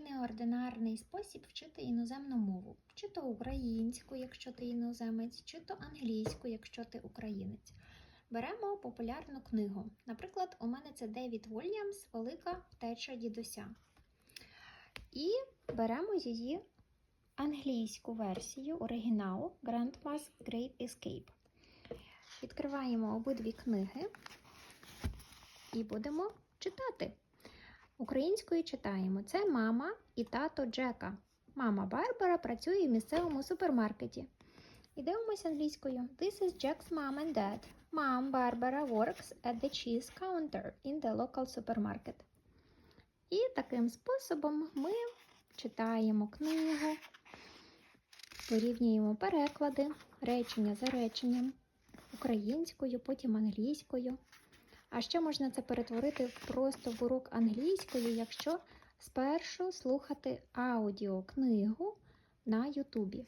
неординарний спосіб вчити іноземну мову, чи то українську, якщо ти іноземець, чи то англійську, якщо ти українець. Беремо популярну книгу. Наприклад, у мене це Девід Вільямс Велика втеча дідуся. І беремо її англійську версію, оригінал Grandma's Great Escape. Відкриваємо обидві книги і будемо читати. Українською читаємо. Це мама і тато Джека. Мама Барбара працює в місцевому супермаркеті. І дивимося англійською. This is Jack's mom and dad. Mom Barbara works at the cheese counter in the local supermarket. І таким способом ми читаємо книгу, порівнюємо переклади, речення за реченням, українською, потім англійською. А ще можна це перетворити просто в урок англійської, якщо спершу слухати аудіокнигу на Ютубі.